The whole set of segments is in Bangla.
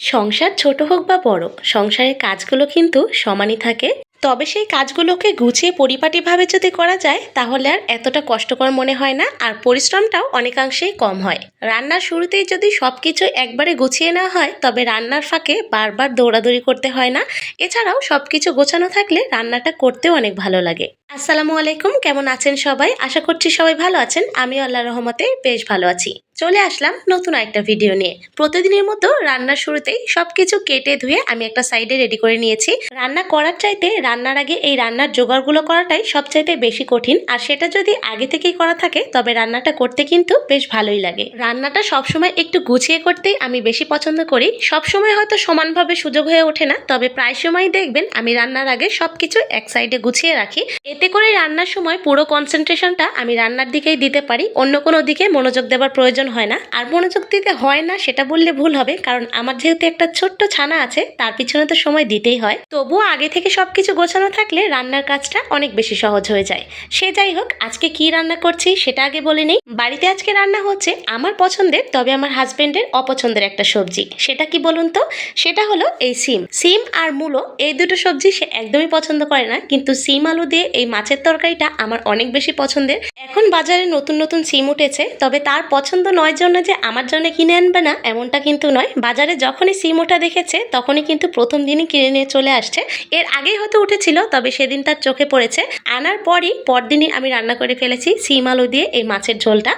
সংসার ছোট হোক বা বড় সংসারের কাজগুলো কিন্তু সমানই থাকে। তবে সেই কাজগুলোকে গুছিয়ে পরিপাটিভাবে যদি করা যায়, তাহলে আর এতটা কষ্টকর মনে হয় না আর পরিশ্রমটাও অনেকাংশেই কম হয়। রান্নার শুরুতেই যদি সব কিছু একবারে গুছিয়ে নেওয়া হয়, তবে রান্নার ফাঁকে বারবার দৌড়াদৌড়ি করতে হয় না। এছাড়াও সব কিছু গোছানো থাকলে রান্নাটা করতেও অনেক ভালো লাগে। আসসালামু আলাইকুম, কেমন আছেন সবাই? আশা করছি সবাই ভালো আছেন। আমি আল্লাহ রহমতে বেশ ভালো আছি। চলে আসলাম নতুন একটা ভিডিও নিয়ে। প্রতিদিনের মতো রান্নার শুরুতেই সবকিছু কেটে ধুয়ে আমি একটা সাইডে রেডি করে নিয়েছি। রান্না করার চাইতে রান্নার আগে এই রান্নার জোগাড়গুলো করাটাই সবচাইতে বেশি কঠিন। আর সেটা যদি আগে থেকেই করা থাকে, তবে রান্নাটা করতে কিন্তু বেশ ভালোই লাগে। রান্নাটা সবসময় একটু গুছিয়ে করতেই আমি বেশি পছন্দ করি। সবসময় হয়তো সমানভাবে সুযোগ হয়ে ওঠে না, তবে প্রায় সময় দেখবেন আমি রান্নার আগে সবকিছু এক সাইডে গুছিয়ে রাখি। এতে করে রান্নার সময় পুরো কনসেন্ট্রেশনটা আমি রান্নার দিকেই দিতে পারি। অন্য কোনো দিকে মনোযোগ দেওয়ার প্রয়োজন হয় না। আর মনোযোগ দিতে হয় না সেটা বললে ভুল হবে, কারণ আমার যেহেতু একটা ছোট্ট ছানা আছে, তার পিছনে তো সময় দিতেই হয়। তবুও আগে থেকে সবকিছু গোছানো থাকলে রান্নার কাজটা অনেক বেশি সহজ হয়ে যায়। সে যাই হোক, আজকে কি রান্না করছি সেটা আগে বলে নেই। বাড়িতে আজকে রান্না হচ্ছে আমার পছন্দের, তবে আমার হাজবেন্ডের অপছন্দের একটা সবজি। সেটা কি বলুন তো? সেটা হলো এই সিম। সিম আর মূলো, এই দুটো সবজি সে একদমই পছন্দ করে না, কিন্তু সিম আলু দিয়ে এই মাছের তরকারিটা আমার অনেক বেশি পছন্দের। এখন বাজারে নতুন নতুন সিম উঠেছে, তবে তার পছন্দ নয় জন্য যে আমার জন্য কিনে আনবে না, এমনটা কিন্তু নয়। বাজারে যখনই সিম ওঠা দেখেছে, তখনই কিন্তু প্রথম দিনই কিনে নিয়ে চলে আসছে। এর আগেই হয়তো উঠেছিল তবে সেদিন তার চোখে পড়েছে। আনার পরই পরদিনই আমি রান্না করে ফেলেছি, সিম আলু দিয়ে এই মাছের ঝোলটা।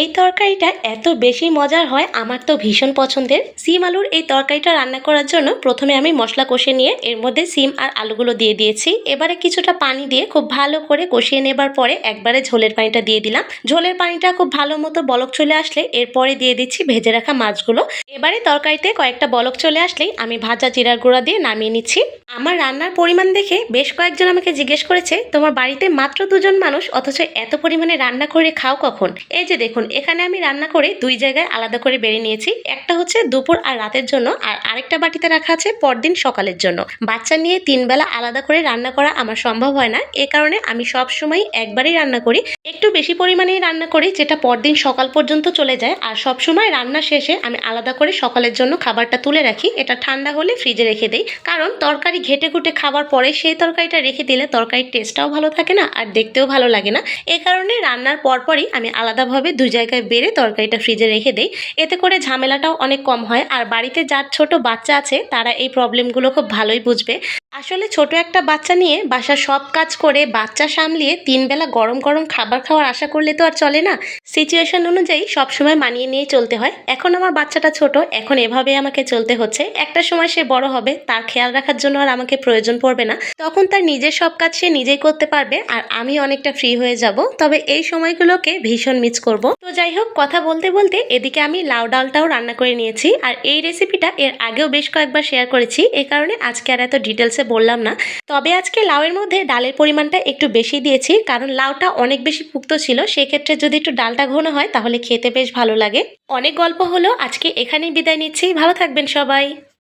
এই তরকারিটা এত বেশি মজার হয়, আমার তো ভীষণ পছন্দের। সিম আলুর এই তরকারিটা রান্না করার জন্য প্রথমে আমি মশলা কষে নিয়ে এর মধ্যে সিম আর আলুগুলো দিয়ে দিয়েছি। এবারে কিছুটা পানি দিয়ে খুব ভালো করে কষিয়ে নেবার পরে একবারে ঝোলের পানিটা দিয়ে দিলাম। ঝোলের পানিটা খুব ভালো মতো বলক চলে আসলে এরপরে দিয়ে দিচ্ছি ভেজে রাখা মাছগুলো। এবারে তরকারিতে কয়েকটা বলক চলে আসলেই আমি ভাজা জিরার গুঁড়া দিয়ে নামিয়ে নিচ্ছি। আমার রান্নার পরিমাণ দেখে বেশ কয়েকজন আমাকে জিজ্ঞেস করেছে, তোমার বাড়িতে মাত্র দুজন মানুষ, অথচ এত পরিমাণে রান্না করে খাও কখন? এই যে দেখুন এখানে আমি রান্না করে দুই জায়গায় আলাদা করে বেড়ে নিয়েছি। একটা হচ্ছে দুপুর আর রাতের জন্য, আর আরেকটা বাটিতে রাখা আছে পরদিন সকালের জন্য। বাচ্চা নিয়ে তিন বেলা আলাদা করে রান্না করা আমার সম্ভব হয় না। এ কারণে আমি সব সময় একবারই রান্না করি। একটু বেশি পরিমাণেই রান্না করি, যেটা পরদিন সকাল পর্যন্ত চলে যায়। আর সব সময় রান্না শেষে আমি আলাদা করে সকালের জন্য খাবারটা তুলে রাখি। এটা ঠান্ডা হলে ফ্রিজে রেখে দিই। কারণ তরকারি ঘেটে ঘুটে খাবার পরে সেই তরকারিটা রেখে দিলে তরকারির টেস্টটাও ভালো থাকে না, আর দেখতেও ভালো লাগে না। এ কারণে রান্নার পরপরই আমি আলাদাভাবে দুই জায়গায় বেড়ে তরকারিটা ফ্রিজে রেখে দেয় এতে করে ঝামেলাটাও অনেক কম হয়। আর বাড়িতে যার ছোট বাচ্চা আছে, তারা এই প্রবলেমগুলো খুব ভালোই বুঝবে। আসলে ছোট একটা বাচ্চা নিয়ে বাসার সব কাজ করে বাচ্চা সামলিয়ে তিন বেলা গরম গরম খাবার খাওয়ার আশা করলে তো আর চলে না। সিচুয়েশন অনুযায়ী সবসময় মানিয়ে নিয়ে চলতে হয়। এখন আমার বাচ্চাটা ছোট, এখন এভাবে আমাকে চলতে হচ্ছে। একটা সময় সে বড় হবে, তার খেয়াল রাখার জন্য আর আমাকে প্রয়োজন পড়বে না। তখন তার নিজের সব কাজ সে নিজেই করতে পারবে আর আমি অনেকটা ফ্রি হয়ে যাব। তবে এই সময়গুলোকে ভীষণ মিস করব। তো যাই হোক, কথা বলতে বলতে এদিকে আমি লাউ ডালটাও রান্না করে নিয়েছি। আর এই রেসিপিটা এর আগেও বেশ কয়েকবার শেয়ার করেছি। এ কারণে আজকে আর এত ডিটেলসে বললাম না। তবে আজকে লাউয়ের মধ্যে ডালের পরিমাণটা একটু বেশি দিয়েছি, কারণ লাউটা অনেক বেশি পুক্ত ছিল। সেক্ষেত্রে যদি একটু ডালটা ঘন হয়, তাহলে খেতে বেশ ভালো লাগে। অনেক গল্প হলো। আজকে এখানেই বিদায় নিচ্ছি। ভালো থাকবেন সবাই।